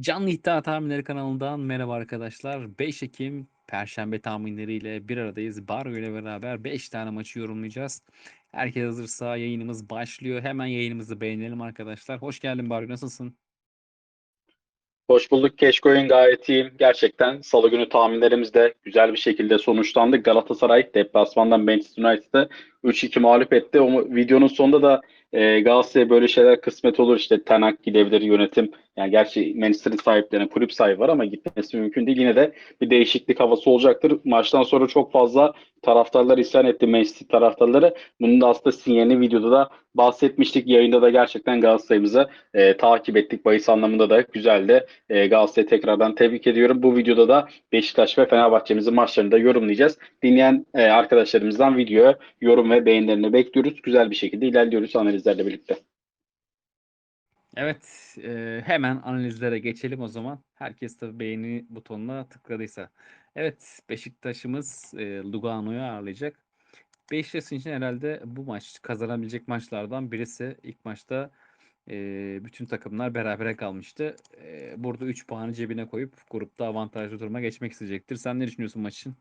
Canlı İddia Tahminleri kanalından merhaba arkadaşlar. 5 Ekim Perşembe tahminleriyle bir aradayız. Bargo ile beraber 5 tane maçı yorumlayacağız. Herkes hazırsa yayınımız başlıyor. Hemen yayınımızı beğenelim arkadaşlar. Hoş geldin Bargo nasılsın? Hoş bulduk Keşkoy'un gayet iyiyim. Gerçekten salı günü tahminlerimiz de güzel bir şekilde sonuçlandı. Galatasaray deplasmandan Manchester United'ı 3-2 mağlup etti. O videonun sonunda da e, Galatasaray'a böyle şeyler kısmet olur. İşte Tenak gidebilir yönetim. Yani gerçi Manchester'ın sahiplerine kulüp sahibi var ama gitmesi mümkün değil. Yine de bir değişiklik havası olacaktır. Maçtan sonra çok fazla taraftarlar isyan etti Manchester taraftarları. Bunun da aslında sinyalini videoda da bahsetmiştik. Yayında da gerçekten Galatasaray'ımızı e, takip ettik. Bahis anlamında da güzeldi. E, Galatasaray'ı tekrardan tebrik ediyorum. Bu videoda da Beşiktaş ve Fenerbahçe'mizin maçlarını da yorumlayacağız. Dinleyen e, arkadaşlarımızdan videoya yorum ve beğenilerini bekliyoruz. Güzel bir şekilde ilerliyoruz analizlerle birlikte. Evet e, hemen analizlere geçelim o zaman. Herkes tabii beğeni butonuna tıkladıysa. Evet Beşiktaş'ımız e, Lugano'yu ağırlayacak. Beşiktaş için herhalde bu maç kazanabilecek maçlardan birisi. İlk maçta e, bütün takımlar berabere kalmıştı. E, burada 3 puanı cebine koyup grupta avantajlı duruma geçmek isteyecektir. Sen ne düşünüyorsun maç için?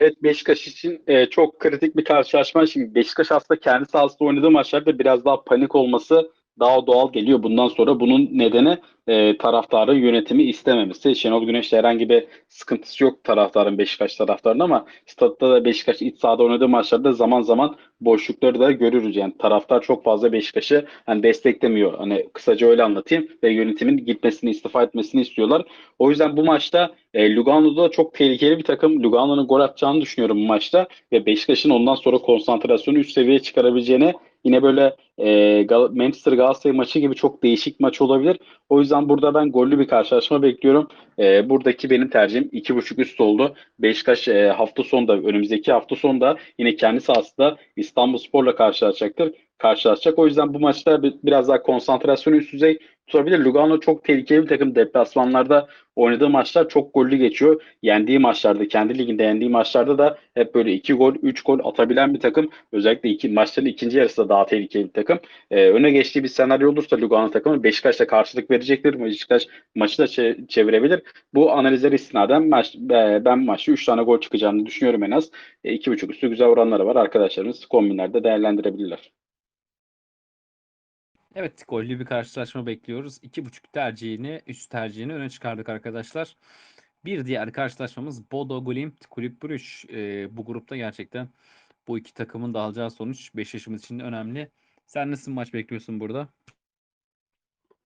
Evet Beşiktaş için e, çok kritik bir karşılaşma. Şimdi Beşiktaş aslında kendi sahasında oynadığı maçlarda biraz daha panik olması daha doğal geliyor. Bundan sonra bunun nedeni e, taraftarın yönetimi istememesi. Şenol Güneş'te herhangi bir sıkıntısı yok taraftarın Beşiktaş taraftarının ama statta da Beşiktaş iç sahada oynadığı maçlarda zaman zaman boşlukları da görürüz. Yani taraftar çok fazla Beşiktaş'ı hani desteklemiyor. Hani kısaca öyle anlatayım ve yönetimin gitmesini, istifa etmesini istiyorlar. O yüzden bu maçta e, Lugano'da çok tehlikeli bir takım. Lugano'nun gol atacağını düşünüyorum bu maçta ve Beşiktaş'ın ondan sonra konsantrasyonu üst seviyeye çıkarabileceğini yine böyle e, Gal Manchester Galatasaray maçı gibi çok değişik maç olabilir. O yüzden burada ben gollü bir karşılaşma bekliyorum. E, buradaki benim tercihim 2.5 üst oldu. Beşiktaş e, hafta sonunda önümüzdeki hafta sonunda yine kendi sahasında İstanbul Spor'la karşılaşacaktır. Karşılaşacak. O yüzden bu maçta biraz daha konsantrasyonu üst düzey tutabilir. Lugano çok tehlikeli bir takım. Deplasmanlarda oynadığı maçlar çok gollü geçiyor. Yendiği maçlarda, kendi liginde yendiği maçlarda da hep böyle 2 gol, 3 gol atabilen bir takım. Özellikle iki, maçların ikinci yarısı da daha tehlikeli bir takım. Ee, öne geçtiği bir senaryo olursa Lugano takımı Beşiktaş'ta karşılık verecektir. Beşiktaş maçı da çevirebilir. Bu analizler istinaden maç, e, ben maçta 3 tane gol çıkacağını düşünüyorum en az. E, 2.5 üstü güzel oranları var. Arkadaşlarımız kombinlerde değerlendirebilirler. Evet, gollü bir karşılaşma bekliyoruz. 2.5 tercihini, üst tercihini öne çıkardık arkadaşlar. Bir diğer karşılaşmamız Bodo Glimt Kulüp Brüş. Ee, bu grupta gerçekten bu iki takımın da alacağı sonuç Beşiktaş'ımız için önemli. Sen nasıl maç bekliyorsun burada?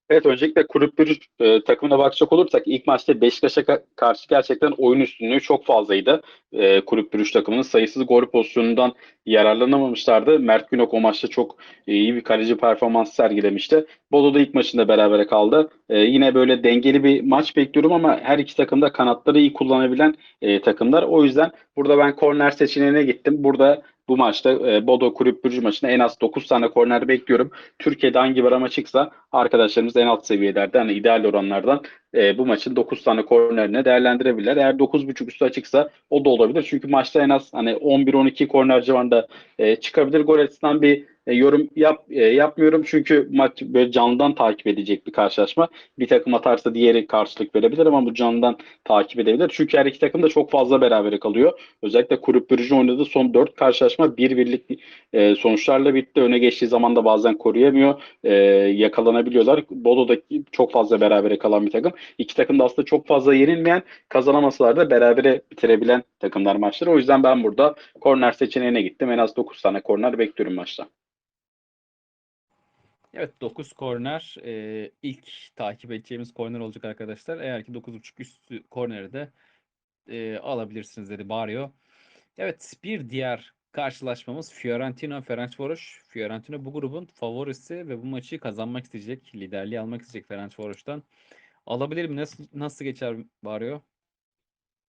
Evet öncelikle kulüp e, takımına bakacak olursak ilk maçta Beşiktaş'a ka- karşı gerçekten oyun üstünlüğü çok fazlaydı. E, kulüp bir takımının sayısız gol pozisyonundan yararlanamamışlardı. Mert Günok o maçta çok iyi bir kaleci performansı sergilemişti. Bodo da ilk maçında berabere kaldı. E, yine böyle dengeli bir maç bekliyorum ama her iki takım da kanatları iyi kullanabilen e, takımlar. O yüzden burada ben korner seçeneğine gittim. Burada bu maçta e, Bodo Kulüp Brugge maçında en az 9 tane korner bekliyorum. Türkiye'de hangi bir ama çıksa arkadaşlarımız en alt seviyelerde hani ideal oranlardan e, bu maçın 9 tane kornerine değerlendirebilirler. Eğer 9.5 üstü açıksa o da olabilir. Çünkü maçta en az hani 11-12 korner civarında e, çıkabilir. Gol açısından bir e, yorum yap e, yapmıyorum çünkü maç böyle canlıdan takip edecek bir karşılaşma. Bir takım atarsa diğeri karşılık verebilir ama bu canlıdan takip edebilir. Çünkü her iki takım da çok fazla berabere kalıyor. Özellikle Kulüp Brugge oynadığı son 4 karşılaşma bir birlik e, sonuçlarla bitti. Öne geçtiği zaman da bazen koruyamıyor. E, yakalanabiliyorlar. Bodo'daki çok fazla berabere kalan bir takım. İki takım da aslında çok fazla yenilmeyen, kazanamasalar da berabere bitirebilen takımlar maçları. O yüzden ben burada korner seçeneğine gittim. En az 9 tane korner bekliyorum maçta. Evet 9 korner e, ilk takip edeceğimiz korner olacak arkadaşlar. Eğer ki 9.5 üstü korneri de e, alabilirsiniz dedi Barrio. Evet bir diğer karşılaşmamız Fiorentina Ferencvaros. Fiorentina bu grubun favorisi ve bu maçı kazanmak isteyecek. Liderliği almak isteyecek Ferencvaros'tan. Alabilir mi? Nasıl, nasıl geçer Barrio?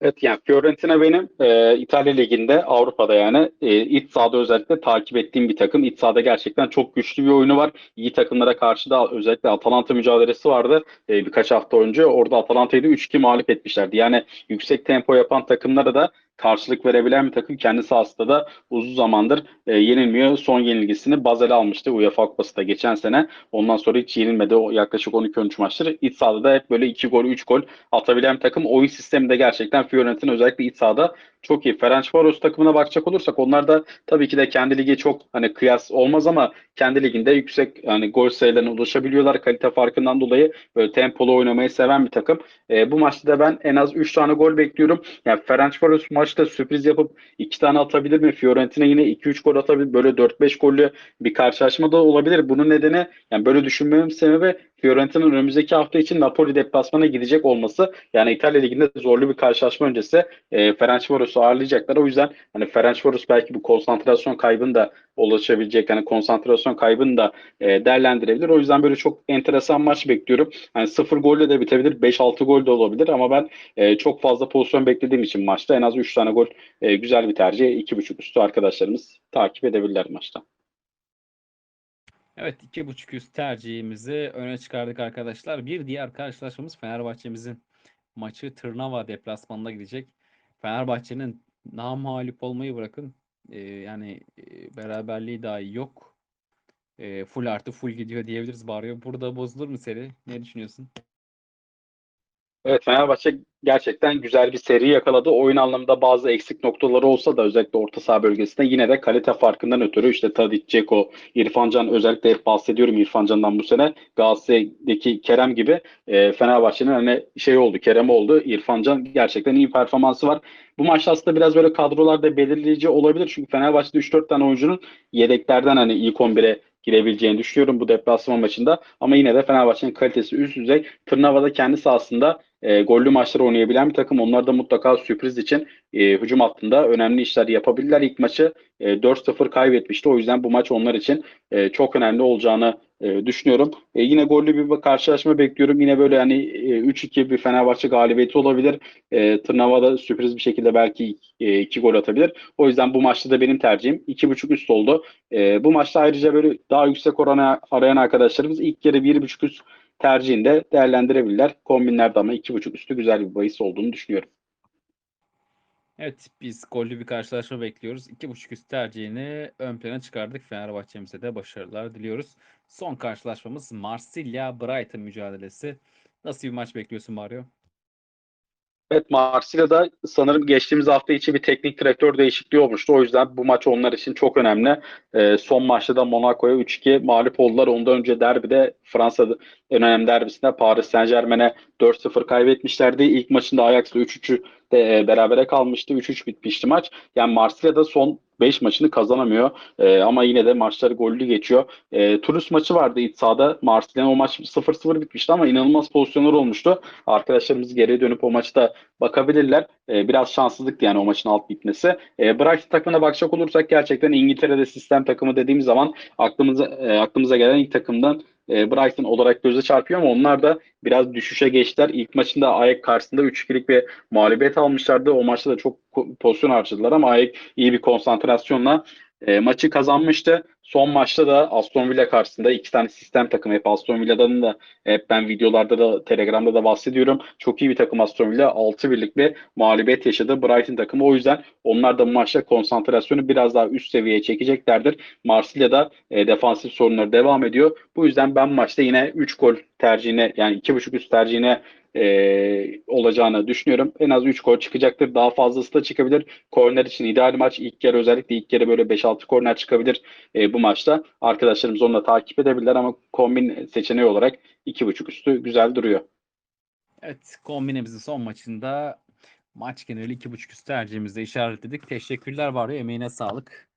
Evet yani Fiorentina benim e, İtalya Ligi'nde Avrupa'da yani e, iç sahada özellikle takip ettiğim bir takım. İç sahada gerçekten çok güçlü bir oyunu var. İyi takımlara karşı da özellikle Atalanta mücadelesi vardı e, birkaç hafta önce. Orada Atalanta'yı da 3-2 mağlup etmişlerdi. Yani yüksek tempo yapan takımlara da karşılık verebilen bir takım. Kendi sahasında da uzun zamandır e, yenilmiyor. Son yenilgisini Basel almıştı UEFA Kupası'da geçen sene. Ondan sonra hiç yenilmedi. O yaklaşık 12-13 maçtır. İç sahada da hep böyle 2 gol, 3 gol atabilen bir takım. Oyun sistemi de gerçekten Fiorentina özellikle iç sahada çok iyi. Ferencvaros takımına bakacak olursak onlar da tabii ki de kendi ligi çok hani kıyas olmaz ama kendi liginde yüksek hani gol sayılarına ulaşabiliyorlar. Kalite farkından dolayı böyle tempolu oynamayı seven bir takım. E, bu maçta da ben en az 3 tane gol bekliyorum. Yani Ferencvaros maçta sürpriz yapıp 2 tane atabilir mi? Fiorentina yine 2-3 gol atabilir. Böyle 4-5 gollü bir karşılaşma da olabilir. Bunun nedeni yani böyle düşünmemin sebebi Fiorentina'nın önümüzdeki hafta için Napoli deplasmana gidecek olması. Yani İtalya Ligi'nde zorlu bir karşılaşma öncesi e, Ferencvaros'u ağırlayacaklar. O yüzden hani Ferencvaros belki bu konsantrasyon kaybını da ulaşabilecek hani konsantrasyon kaybını da e, değerlendirebilir. O yüzden böyle çok enteresan maç bekliyorum. Hani 0 golle de bitebilir, 5-6 gol de olabilir ama ben e, çok fazla pozisyon beklediğim için maçta en az 3 tane gol e, güzel bir tercih. 2.5 üstü arkadaşlarımız takip edebilirler maçta. Evet 2.5 üst tercihimizi öne çıkardık arkadaşlar. Bir diğer karşılaşmamız Fenerbahçe'mizin maçı Tırnava deplasmanına gidecek. Fenerbahçe'nin namalip olmayı bırakın. e, yani e, beraberliği dahi yok. E, full artı full gidiyor diyebiliriz bağırıyor. Burada bozulur mu seri? Ne düşünüyorsun? Evet Fenerbahçe gerçekten güzel bir seri yakaladı. Oyun anlamında bazı eksik noktaları olsa da özellikle orta saha bölgesinde yine de kalite farkından ötürü işte Tadic, Ceko, İrfan Can özellikle hep bahsediyorum İrfan Can'dan bu sene. Galatasaray'daki Kerem gibi e, Fenerbahçe'nin hani şey oldu, Kerem oldu. İrfan Can gerçekten iyi performansı var. Bu maçta aslında biraz böyle kadrolarda belirleyici olabilir. Çünkü Fenerbahçe'de 3-4 tane oyuncunun yedeklerden hani ilk 11'e girebileceğini düşünüyorum bu deplasman maçında. Ama yine de Fenerbahçe'nin kalitesi üst düzey. Tırnava'da kendi sahasında e, gollü maçlar oynayabilen bir takım. Onlar da mutlaka sürpriz için e, hücum hattında önemli işler yapabilirler. İlk maçı e, 4-0 kaybetmişti. O yüzden bu maç onlar için e, çok önemli olacağını e, düşünüyorum. E, yine gollü bir karşılaşma bekliyorum. Yine böyle hani e, 3-2 bir Fenerbahçe galibiyeti olabilir. E, Tırnava'da sürpriz bir şekilde belki 2 gol atabilir. O yüzden bu maçta da benim tercihim 2.5 üst oldu. E, bu maçta ayrıca böyle daha yüksek orana arayan arkadaşlarımız ilk yarı 1.5 üst tercihinde değerlendirebilirler. Kombinlerde ama 2.5 üstü güzel bir bahis olduğunu düşünüyorum. Evet biz gollü bir karşılaşma bekliyoruz. 2.5 üst tercihini ön plana çıkardık. Fenerbahçe'mize de başarılar diliyoruz. Son karşılaşmamız Marsilya-Brighton mücadelesi. Nasıl bir maç bekliyorsun Mario? Evet Marsilya'da sanırım geçtiğimiz hafta içi bir teknik direktör değişikliği olmuştu. O yüzden bu maç onlar için çok önemli. E, son maçta da Monaco'ya 3-2 mağlup oldular. Ondan önce derbide Fransa'da en önemli derbisinde Paris Saint Germain'e 4-0 kaybetmişlerdi. İlk maçında Ajax'la 3-3'ü de e, berabere kalmıştı. 3-3 bitmişti maç. Yani Marsilya'da son 5 maçını kazanamıyor. E, ama yine de maçları gollü geçiyor. E, Toulouse maçı vardı iç sahada. Marsilya'nın o maç 0-0 bitmişti ama inanılmaz pozisyonlar olmuştu. Arkadaşlarımız geriye dönüp o maçta bakabilirler. E, biraz şanssızlıktı yani o maçın alt bitmesi. E, Brighton takımına bakacak olursak gerçekten İngiltere'de sistem takımı dediğimiz zaman aklımıza e, aklımıza gelen ilk takımdan e, Brighton olarak göze çarpıyor ama onlar da biraz düşüşe geçtiler. İlk maçında Ayak karşısında 3-2'lik bir mağlubiyet almışlardı. O maçta da çok pozisyon harcadılar ama Ayak iyi bir konsantrasyonla e, maçı kazanmıştı. Son maçta da Aston Villa karşısında iki tane sistem takımı. Hep Aston Villa'dan da hep ben videolarda da Telegram'da da bahsediyorum. Çok iyi bir takım Aston Villa. 6 birlik bir mağlubiyet yaşadı Brighton takımı. O yüzden onlar da maçta konsantrasyonu biraz daha üst seviyeye çekeceklerdir. Marsilya'da e, defansif sorunları devam ediyor. Bu yüzden ben maçta yine 3 gol tercihine yani 2.5 üst tercihine e, olacağını düşünüyorum. En az 3 gol çıkacaktır. Daha fazlası da çıkabilir. Korner için ideal maç. İlk yarı özellikle ilk yarı böyle 5-6 korner çıkabilir e, bu maçta. Arkadaşlarımız onu da takip edebilirler ama kombin seçeneği olarak 2.5 üstü güzel duruyor. Evet kombinemizin son maçında maç geneli 2.5 üst tercihimizde işaretledik. Teşekkürler var ya emeğine sağlık.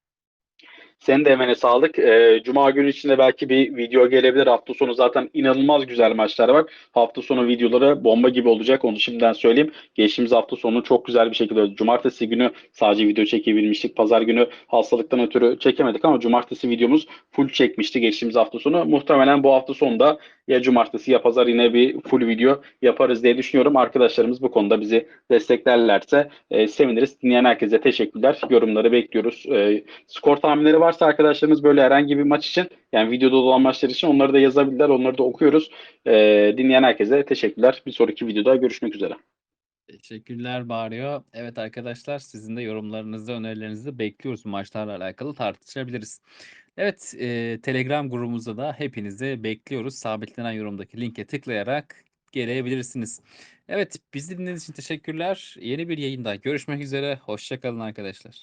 Senin de emeğine sağlık. Ee, Cuma günü içinde belki bir video gelebilir. Hafta sonu zaten inanılmaz güzel maçlar var. Hafta sonu videoları bomba gibi olacak. Onu şimdiden söyleyeyim. Geçtiğimiz hafta sonu çok güzel bir şekilde cumartesi günü sadece video çekebilmiştik. Pazar günü hastalıktan ötürü çekemedik ama cumartesi videomuz full çekmişti geçtiğimiz hafta sonu. Muhtemelen bu hafta sonunda ya cumartesi ya pazar yine bir full video yaparız diye düşünüyorum. Arkadaşlarımız bu konuda bizi desteklerlerse e, seviniriz. Dinleyen herkese teşekkürler. Yorumları bekliyoruz. E, skor tahminleri varsa arkadaşlarımız böyle herhangi bir maç için yani videoda olan maçlar için onları da yazabilirler. Onları da okuyoruz. E, dinleyen herkese teşekkürler. Bir sonraki videoda görüşmek üzere. Teşekkürler bağırıyor. Evet arkadaşlar sizin de yorumlarınızı, önerilerinizi bekliyoruz. Maçlarla alakalı tartışabiliriz. Evet, eee, Telegram grubumuzda da hepinizi bekliyoruz. Sabitlenen yorumdaki linke tıklayarak gelebilirsiniz. Evet, bizi dinlediğiniz için teşekkürler. Yeni bir yayında görüşmek üzere. Hoşça kalın arkadaşlar.